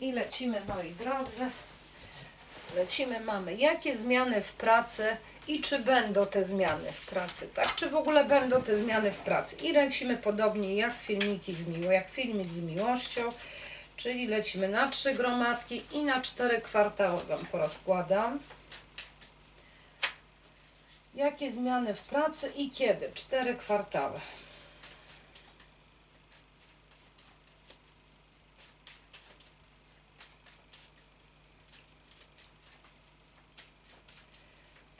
I lecimy, moi drodzy. Lecimy, mamy jakie zmiany w pracy i czy będą te zmiany w pracy, tak? Czy w ogóle będą te zmiany w pracy? I lecimy podobnie jak filmiki z miło, jak filmik z miłością, czyli lecimy na trzy gromadki i na cztery kwartały Wam porozkładam. Jakie zmiany w pracy i kiedy? Cztery kwartały.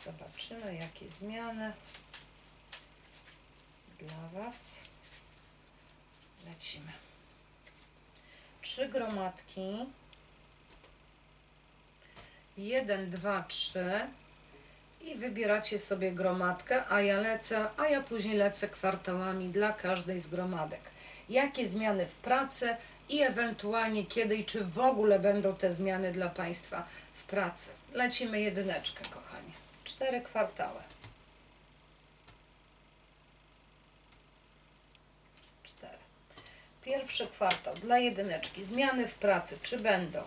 Zobaczymy, jakie zmiany dla Was. Lecimy. Trzy gromadki. Jeden, dwa, trzy. I wybieracie sobie gromadkę, a ja lecę, a ja później lecę kwartałami dla każdej z gromadek. Jakie zmiany w pracy i ewentualnie kiedy i czy w ogóle będą te zmiany dla Państwa w pracy. Lecimy jedyneczkę, kochani. Cztery kwartały. Cztery. Pierwszy kwartał dla jedyneczki. Zmiany w pracy. Czy będą?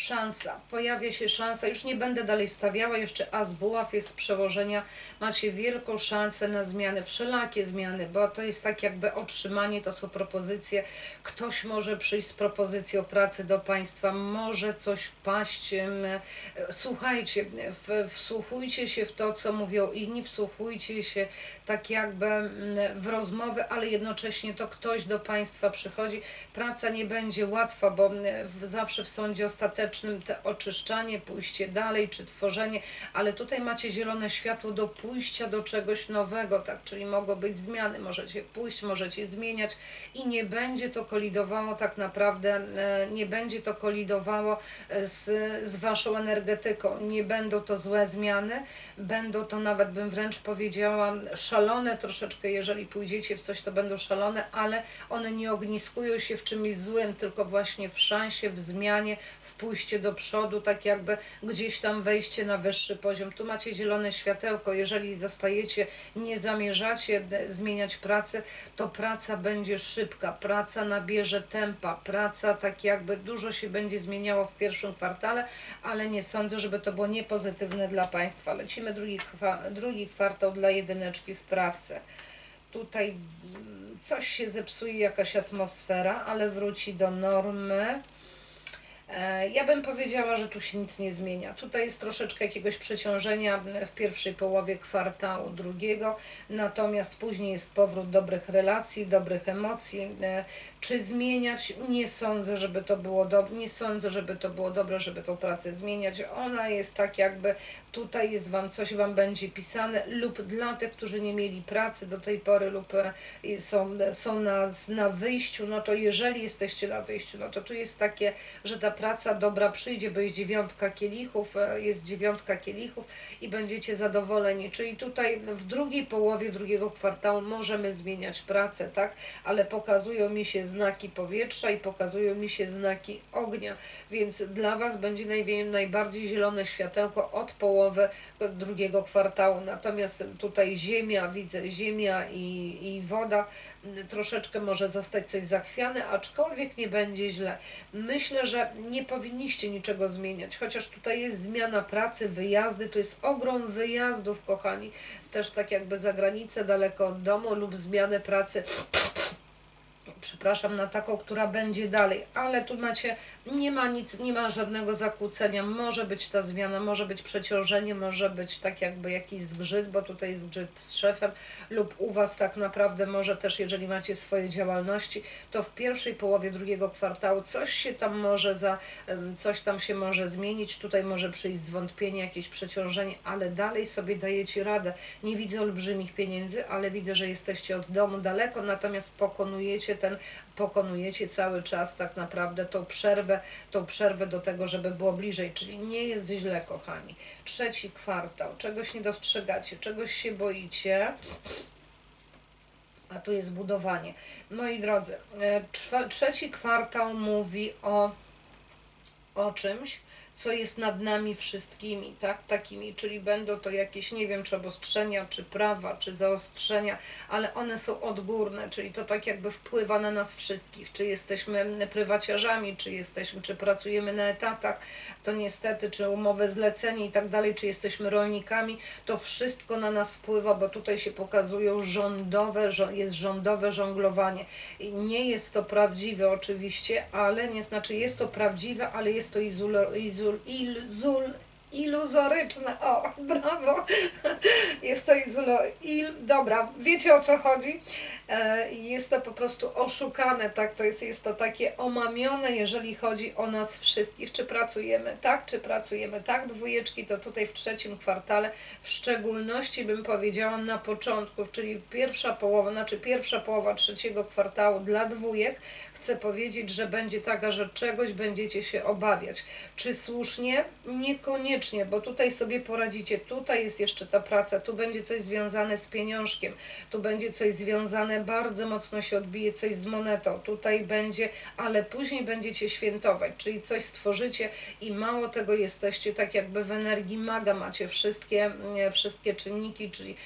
Szansa. Pojawia się szansa. Już nie będę dalej stawiała. Jeszcze as buław jest z przełożenia. Macie wielką szansę na zmiany. Wszelakie zmiany, bo to jest tak jakby otrzymanie. To są propozycje. Ktoś może przyjść z propozycją pracy do Państwa. Może coś paść. em, Słuchajcie, wsłuchujcie się w to, co mówią inni. Wsłuchujcie się tak jakby w rozmowy, ale jednocześnie to ktoś do Państwa przychodzi. Praca nie będzie łatwa, bo zawsze w sądzie ostatecznym te oczyszczanie, pójście dalej, czy tworzenie, ale tutaj macie zielone światło do pójścia do czegoś nowego, tak, czyli mogą być zmiany, możecie pójść, możecie zmieniać i nie będzie to kolidowało tak naprawdę, e, nie będzie to kolidowało e, z, z Waszą energetyką, nie będą to złe zmiany, będą to nawet bym wręcz powiedziała szalone troszeczkę, jeżeli pójdziecie w coś, to będą szalone, ale one nie ogniskują się w czymś złym, tylko właśnie w szansie, w zmianie, w pójście do przodu, tak jakby gdzieś tam wejście na wyższy poziom. Tu macie zielone światełko, jeżeli zostajecie, nie zamierzacie zmieniać pracy, to praca będzie szybka, praca nabierze tempa, praca tak jakby dużo się będzie zmieniało w pierwszym kwartale, ale nie sądzę, żeby to było niepozytywne dla Państwa. Lecimy drugi, drugi kwartał dla jedyneczki w pracy. Tutaj coś się zepsuje, jakaś atmosfera, ale wróci do normy. E, Ja bym powiedziała, że tu się nic nie zmienia. Tutaj jest troszeczkę jakiegoś przeciążenia w pierwszej połowie kwartału drugiego, natomiast później jest powrót dobrych relacji, dobrych emocji. E, Czy zmieniać? Nie sądzę, żeby to było dobre. Nie sądzę, żeby to było dobre, żeby tą pracę zmieniać. Ona jest tak jakby tutaj jest wam coś wam będzie pisane lub dla tych, którzy nie mieli pracy do tej pory lub e, są, są na, na wyjściu, no to jeżeli jesteście na wyjściu, no to tu jest takie, że ta praca dobra przyjdzie, bo jest dziewiątka kielichów, e, jest dziewiątka kielichów i będziecie zadowoleni. Czyli tutaj w drugiej połowie drugiego kwartału możemy zmieniać pracę, tak? Ale pokazują mi się znaki powietrza i pokazują mi się znaki ognia, więc dla Was będzie najbardziej zielone światełko od połowy drugiego kwartału. Natomiast tutaj ziemia, widzę ziemia i, i woda, troszeczkę może zostać coś zachwiane, aczkolwiek nie będzie źle. Myślę, że nie powinniście niczego zmieniać, chociaż tutaj jest zmiana pracy, wyjazdy, to jest ogrom wyjazdów, kochani, też tak jakby za granicę, daleko od domu lub zmianę pracy przepraszam, na taką, która będzie dalej, ale tu macie, nie ma nic, nie ma żadnego zakłócenia, może być ta zmiana, może być przeciążenie, może być tak jakby jakiś zgrzyt, bo tutaj zgrzyt z szefem lub u Was tak naprawdę może też, jeżeli macie swoje działalności, to w pierwszej połowie drugiego kwartału coś się tam może za, coś tam się może zmienić, tutaj może przyjść zwątpienie, jakieś przeciążenie, ale dalej sobie dajecie radę. Nie widzę olbrzymich pieniędzy, ale widzę, że jesteście od domu daleko, natomiast pokonujecie ten, pokonujecie cały czas tak naprawdę tą przerwę, tą przerwę do tego, żeby było bliżej, czyli nie jest źle, kochani. Trzeci kwartał, czegoś nie dostrzegacie, czegoś się boicie, a tu jest budowanie. Moi drodzy, e, trzeci kwartał mówi o, o czymś, co jest nad nami wszystkimi, tak, takimi, czyli będą to jakieś, nie wiem, czy obostrzenia, czy prawa, czy zaostrzenia, ale one są odgórne, czyli to tak jakby wpływa na nas wszystkich, czy jesteśmy prywaciarzami, czy jesteśmy, czy pracujemy na etatach, to niestety, czy umowy zlecenie i tak dalej, czy jesteśmy rolnikami, to wszystko na nas wpływa, bo tutaj się pokazują rządowe, jest rządowe żonglowanie. Nie jest to prawdziwe oczywiście, ale nie znaczy jest to prawdziwe, ale jest to izulo, Il Zul iluzoryczne. O, brawo. Jest to izulo, il, dobra, wiecie o co chodzi? E, Jest to po prostu oszukane, tak? To jest, jest to takie omamione, jeżeli chodzi o nas wszystkich. Czy pracujemy tak, czy pracujemy tak? Dwójeczki to tutaj w trzecim kwartale, w szczególności bym powiedziała na początku, czyli pierwsza połowa, znaczy pierwsza połowa trzeciego kwartału dla dwójek, chcę powiedzieć, że będzie taka, że czegoś będziecie się obawiać. Czy słusznie? Niekoniecznie, bo tutaj sobie poradzicie. Tutaj jest jeszcze ta praca, tu będzie coś związane z pieniążkiem, tu będzie coś związane, bardzo mocno się odbije coś z monetą, tutaj będzie, ale później będziecie świętować, czyli coś stworzycie i mało tego jesteście tak jakby w energii maga, macie wszystkie, mm, wszystkie czynniki, czyli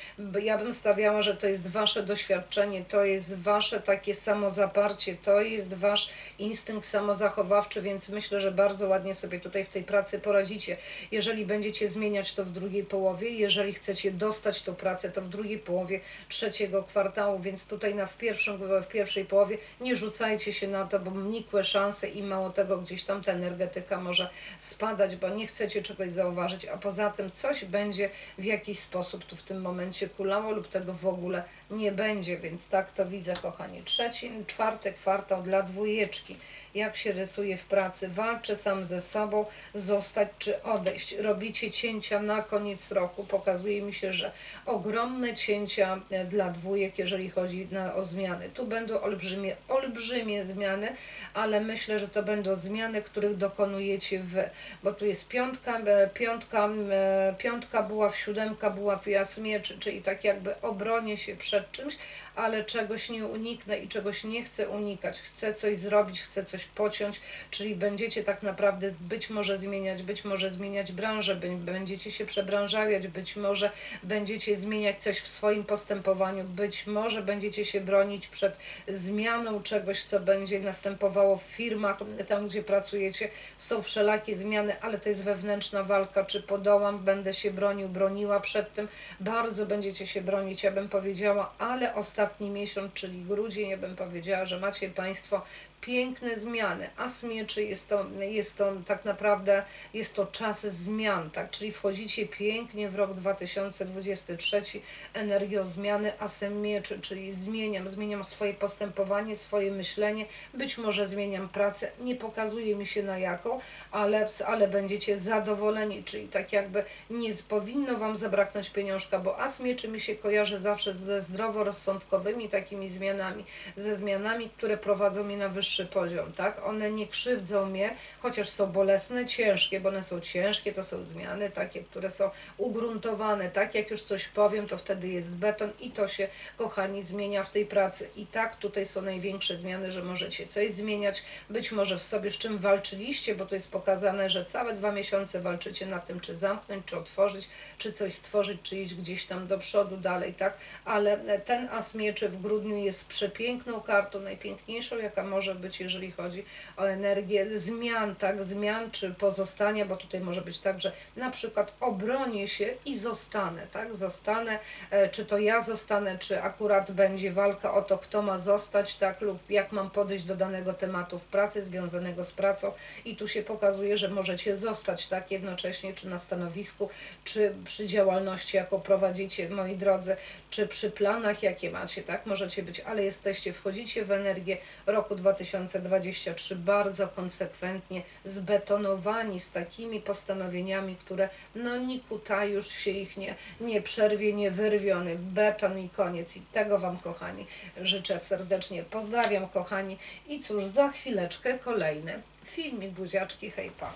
ja bym stawiała, że to jest wasze doświadczenie, to jest wasze takie samozaparcie, to jest wasz instynkt samozachowawczy, więc myślę, że bardzo ładnie sobie tutaj w tej pracy poradzicie. Jeżeli będziecie zmieniać to w drugiej połowie, jeżeli chcecie dostać tą pracę, to w drugiej połowie trzeciego kwartału, więc tutaj na w, pierwszym, w pierwszej połowie nie rzucajcie się na to, bo nikłe szanse i mało tego gdzieś tam ta energetyka może spadać, bo nie chcecie czegoś zauważyć, a poza tym coś będzie w jakiś sposób tu w tym momencie kulało lub tego w ogóle nie będzie, więc tak to widzę, kochani. Trzeci, czwarty kwartał dla dwójeczki. Jak się rysuje w pracy? Walczę sam ze sobą, zostać czy odejść. Robicie cięcia na koniec roku. Pokazuje mi się, że ogromne cięcia e, dla dwójek, jeżeli chodzi na, o zmiany. Tu będą olbrzymie, olbrzymie zmiany, ale myślę, że to będą zmiany, których dokonujecie wy, bo tu jest piątka, e, piątka, e, piątka buław, siódemka buław, jas mieczy, czyli tak jakby obronię się przed czymś, ale czegoś nie uniknę i czegoś nie chcę unikać. Chcę coś zrobić, chcę coś pociąć, czyli będziecie tak naprawdę być może zmieniać, być może zmieniać branżę, będziecie się przebranżawiać, być może będziecie zmieniać coś w swoim postępowaniu, być może będziecie się bronić przed zmianą czegoś, co będzie następowało w firmach, tam gdzie pracujecie. Są wszelakie zmiany, ale to jest wewnętrzna walka, czy podołam, będę się bronił, broniła przed tym. Bardzo będziecie się bronić, ja bym powiedziała, ale ostatni miesiąc, czyli grudzień, ja bym powiedziała, że macie Państwo piękne zmiany. As mieczy jest to, jest to tak naprawdę, jest to czas zmian, tak? Czyli wchodzicie pięknie w rok 2023 energią zmiany asem mieczy, czyli zmieniam, zmieniam swoje postępowanie, swoje myślenie, być może zmieniam pracę, nie pokazuje mi się na jaką, ale, ale będziecie zadowoleni, czyli tak jakby nie powinno Wam zabraknąć pieniążka, bo as mieczy mi się kojarzy zawsze ze zdroworozsądkowymi takimi zmianami, ze zmianami, które prowadzą mnie na wyższy poziom, tak? One nie krzywdzą mnie, chociaż są bolesne, ciężkie, bo one są ciężkie, to są zmiany takie, które są ugruntowane, tak? Jak już coś powiem, to wtedy jest beton i to się, kochani, zmienia w tej pracy. I tak tutaj są największe zmiany, że możecie coś zmieniać, być może w sobie, z czym walczyliście, bo tu jest pokazane, że całe dwa miesiące walczycie nad tym, czy zamknąć, czy otworzyć, czy coś stworzyć, czy iść gdzieś tam do przodu, dalej, tak? Ale ten as mieczy w grudniu jest przepiękną kartą, najpiękniejszą, jaka może być, jeżeli chodzi o energię zmian, tak? Zmian czy pozostania, bo tutaj może być tak, że na przykład obronię się i zostanę, tak? Zostanę, e, czy to ja zostanę, czy akurat będzie walka o to, kto ma zostać, tak? Lub jak mam podejść do danego tematu w pracy, związanego z pracą i tu się pokazuje, że możecie zostać, tak? Jednocześnie, czy na stanowisku, czy przy działalności, jaką prowadzicie, moi drodzy, czy przy planach, jakie macie, tak? Możecie być, ale jesteście, wchodzicie w energię roku 2023 bardzo konsekwentnie zbetonowani z takimi postanowieniami, które no nikuta już się ich nie, nie przerwie, nie wyrwiony, beton i koniec. I tego Wam, kochani, życzę serdecznie. Pozdrawiam, kochani. I cóż, za chwileczkę kolejny filmik buziaczki, hejpa.